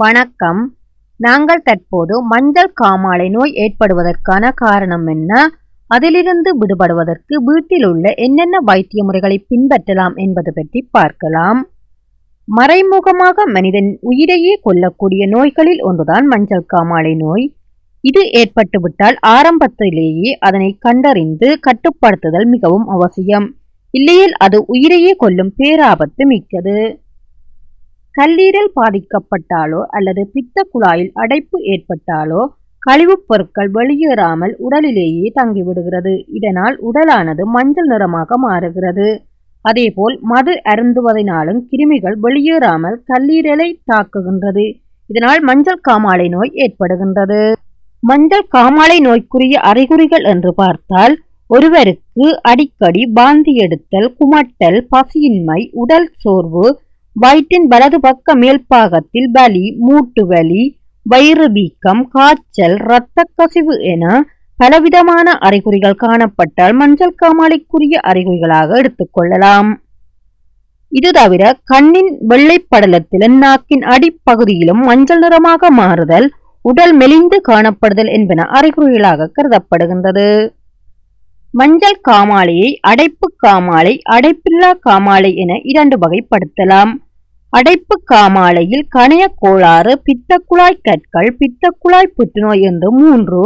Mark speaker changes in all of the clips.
Speaker 1: வணக்கம். நாங்கள் தற்போது மஞ்சள் காமாலை நோய் ஏற்படுவதற்கான காரணம் என்ன? அதிலிருந்து விடுபடுவதற்கு வீட்டில் உள்ள என்னென்ன வைத்திய முறைகளை பின்பற்றலாம் என்பது பற்றி பார்க்கலாம். மறைமுகமாக மனிதன் உயிரையே கொல்லக்கூடிய நோய்களில் ஒன்றுதான் மஞ்சள் காமாலை நோய். இது ஏற்பட்டுவிட்டால் ஆரம்பத்திலேயே அதனை கண்டறிந்து கட்டுப்படுத்துதல் மிகவும் அவசியம். இல்லையில் அது உயிரையே கொல்லும் பேராபத்து மிக்கது. கல்லீரல் பாதிக்கப்பட்டாலோ அல்லது பித்த குழாயில் அடைப்பு ஏற்பட்டாலோ கழிவுப் பொருட்கள் வெளியேறாமல் உடலிலேயே தங்கிவிடுகிறது. இதனால் உடலானது மஞ்சள் நிறமாக மாறுகிறது. அதேபோல் மது அருந்துவதனாலும் கிருமிகள் வெளியேறாமல் கல்லீரலை தாக்குகின்றது. இதனால் மஞ்சள் காமாலை நோய் ஏற்படுகின்றது. மஞ்சள் காமாலை நோய்க்குரிய அறிகுறிகள் என்று பார்த்தால் ஒருவருக்கு அடிக்கடி பாந்தி எடுத்தல் குமட்டல் பசியின்மை உடல் சோர்வு வயிற்றின் வலது பக்க மேல்பாகத்தில் வலி மூட்டு வலி வயிறு வீக்கம் காய்ச்சல் இரத்த கசிவு என பலவிதமான அறிகுறிகள் காணப்பட்டால் மஞ்சள் காமாலைக்குரிய அறிகுறிகளாக எடுத்துக்கொள்ளலாம் இது தவிர கண்ணின் வெள்ளைப்படலத்திலும் நாக்கின் அடிப்பகுதியிலும் மஞ்சள் நிறமாக மாறுதல் உடல் மெலிந்து காணப்படுதல் என்பன அறிகுறிகளாக கருதப்படுகின்றது. மஞ்சள் காமாலையை அடைப்பு காமாலை அடைப்பில்லா காமாலை என இரண்டு வகைப்படுத்தலாம். அடைப்பு காமாலையில் கணைய கோளாறு பித்தக்குழாய் கற்கள் பித்தக்குழாய் புற்றுநோய் என்று மூன்று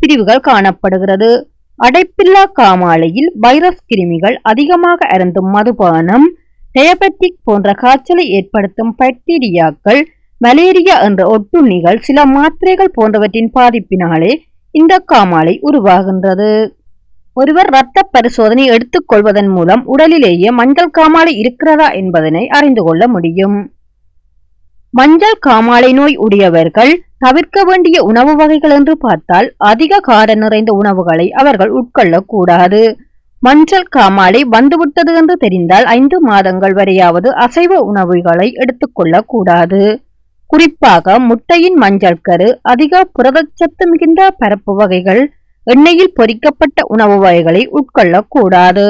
Speaker 1: பிரிவுகள் காணப்படுகிறது. அடைப்பில்லா காமாலையில் வைரஸ் கிருமிகள் அதிகமாக அருந்தும் மதுபானம் டயபெட்டிக் போன்ற காய்ச்சலை ஏற்படுத்தும் பாக்டீரியாக்கள் மலேரியா என்ற ஒட்டுண்ணிகள் சில மாத்திரைகள் போன்றவற்றின் பாதிப்பினாலே இந்த காமாலை உருவாகின்றது. ஒருவர் இரத்த பரிசோதனை எடுத்துக் கொள்வதன் மூலம் உடலிலேயே மஞ்சள் காமாலை இருக்கிறதா என்பதனை அறிந்து கொள்ள முடியும். மஞ்சள் காமாலை நோய் உடையவர்கள் தவிர்க்க வேண்டிய உணவு வகைகள் என்று பார்த்தால் அதிக கார நிறைந்த உணவுகளை அவர்கள் உட்கொள்ளக்கூடாது. மஞ்சள் காமாலை வந்துவிட்டது என்று தெரிந்தால் ஐந்து மாதங்கள் வரையாவது அசைவ உணவுகளை எடுத்துக்கொள்ள கூடாது குறிப்பாக முட்டையின் மஞ்சள் கரு அதிக புரதச்சத்து மிகுந்த பரப்பு வகைகள் எண்ணெயில் பொரிக்கப்பட்ட உணவு வகைகளை உட்கொள்ளக்கூடாது.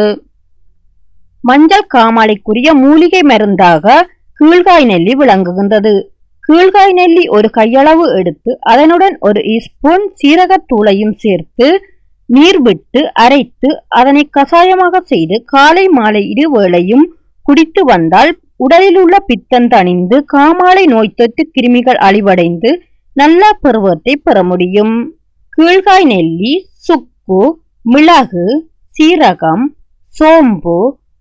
Speaker 1: மஞ்சள் காமாலைக்குரிய மூலிகை மருந்தாக கீழ்காய் நெல்லி விளங்குகின்றது. கீழ்காய் நெல்லி ஒரு கையளவு எடுத்து அதனுடன் ஒரு ஸ்பூன் சீரகத்தூளையும் சேர்த்து நீர் விட்டு அரைத்து அதனை கசாயமாக செய்து காலை மாலை இரு வேளையும் குடித்து வந்தால் உடலில் உள்ள பித்தம் தணிந்து காமாலை நோய் தொற்று கிருமிகள் அழிவடைந்து நல்ல பருவத்தை பெற முடியும். கீழ்காய் நெல்லி சுக்கு மிளகு சீரகம் சோம்பு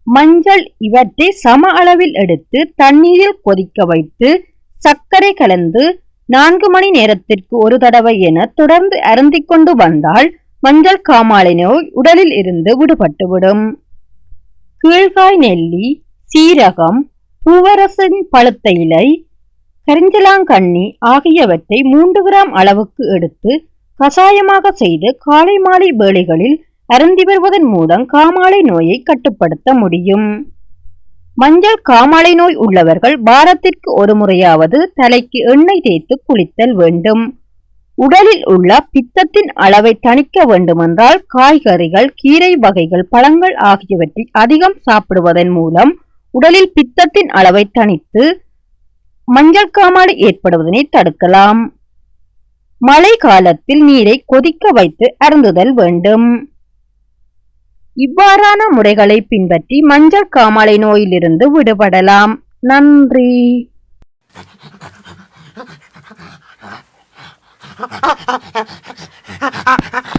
Speaker 1: மஞ்சள் இவற்றை சம அளவில் எடுத்து தண்ணீரில் கொதிக்க வைத்து சர்க்கரை கலந்து நான்கு மணி நேரத்திற்கு ஒரு தடவை என தொடர்ந்து அருந்திக் கொண்டு வந்தால் மஞ்சள் காமாலை நோய் உடலில் இருந்து விடுபட்டுவிடும். கீழ்காய் நெல்லி சீரகம் பூவரசின் பழுத்த இலை கரிஞ்சலாங்கண்ணி ஆகியவற்றை மூன்று கிராம் அளவுக்கு எடுத்து கசாயமாக செய்து காலை மாலை வேளைகளில் அருந்தி வருவதன் மூலம் காமாலை நோயை கட்டுப்படுத்த முடியும். மஞ்சள் காமாலை நோய் உள்ளவர்கள் வாரத்திற்கு ஒரு முறையாவது தலைக்கு எண்ணெய் தேய்த்து குளித்தல் வேண்டும். உடலில் உள்ள பித்தத்தின் அளவை தணிக்க வேண்டுமென்றால் காய்கறிகள் கீரை வகைகள் பழங்கள் ஆகியவற்றை அதிகம் சாப்பிடுவதன் மூலம் உடலில் பித்தத்தின் அளவை தணித்து மஞ்சள் காமாலை ஏற்படுவதனை தடுக்கலாம். மழை காலத்தில் நீரை கொதிக்க வைத்து அருந்துதல் வேண்டும். இவ்வாறான முறைகளை பின்பற்றி மஞ்சள் காமாலை நோயிலிருந்து விடுபடலாம். நன்றி.
Speaker 2: ha ha ha ha